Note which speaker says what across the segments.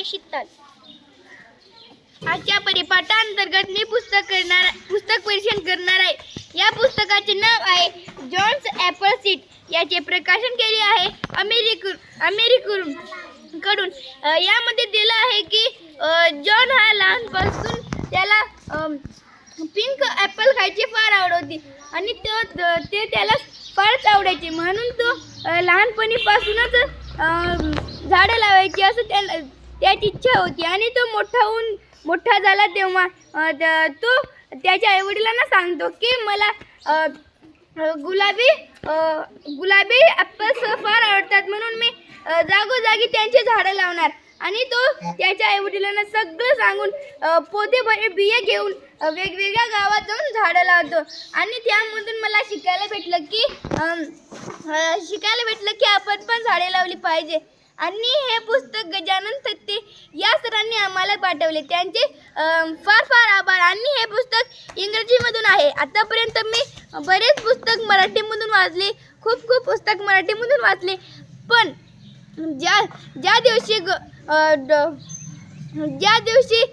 Speaker 1: नावे शीतल आजच्या परिपाठांतर्गत मी पुस्तक करणार पुस्तक परीक्षण करणार आहे. या पुस्तकाचे नाव आहे जॉन्स ॲपल सीट याचे प्रकाशन केले आहे अमेरिकू अमेरिकून कडून यामध्ये दिलं आहे की जॉन हा लहानपासून त्याला पिंक ॲपल खायची फार आवड होती. आणि तो ते त्याला फारच आवडायचे. म्हणून तो लहानपणीपासूनच झाडं लावायची असं त्याला त्याची इच्छा होती आणि तो मोठा होऊन मोठा झाला तेव्हा तो त्याच्या आईवडिलांना सांगतो की मला गुलाबी गुलाबी ॲपल्स फार आवडतात. म्हणून मी जागोजागी त्यांची झाडं लावणार. आणि तो त्याच्या आईवडिलांना सगळं सांगून पोते पोतेभर बिये घेऊन वेगवेगळ्या गावात जाऊन झाडं लावतो. आणि त्यामधून मला शिकायला भेटलं की शिकायला भेटलं की आपण पण झाडे लावली पाहिजे. आणि हे पुस्तक गजानन सत्ते या सरांनी आम्हाला पाठवले. त्यांचे फार फार आभार. आणि हे पुस्तक इंग्रजीमधून आहे. आतापर्यंत मी बरेच पुस्तक मराठीमधून वाचले. खूप खूप पुस्तक मराठीमधून वाचले. पण ज्या ज्या दिवशी ग ड- ज्या दिवशी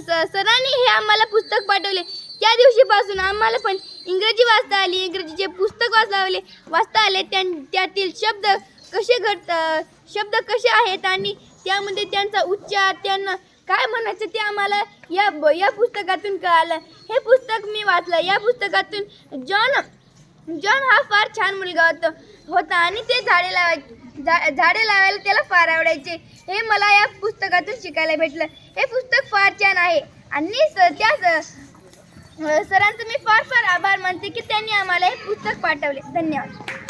Speaker 1: स- सरांनी हे आम्हाला पुस्तक पाठवले त्या दिवशीपासून आम्हाला पण इंग्रजी वाचता आली. इंग्रजीचे पुस्तक वाचले वाचता आले. त्यां त्यातील शब्द कसे घडत शब्द कसे आहेत आणि त्यामध्ये त्यांचा उच्चार त्यांना काय म्हणायचं ते आम्हाला या ब- या पुस्तकातून कळालं. हे पुस्तक मी वाचलं. या पुस्तकातून जॉन जॉन हा फार छान मुलगा होता होता आणि ते झाडे लावाय झा झाडे लावायला त्याला फार आवडायचे. हे मला या पुस्तकातून शिकायला भेटलं. हे पुस्तक फार छान आहे. आणि स त्या स- सरांचं मी फार फार आभार मानते की त्यांनी आम्हाला हे पुस्तक पाठवले. धन्यवाद.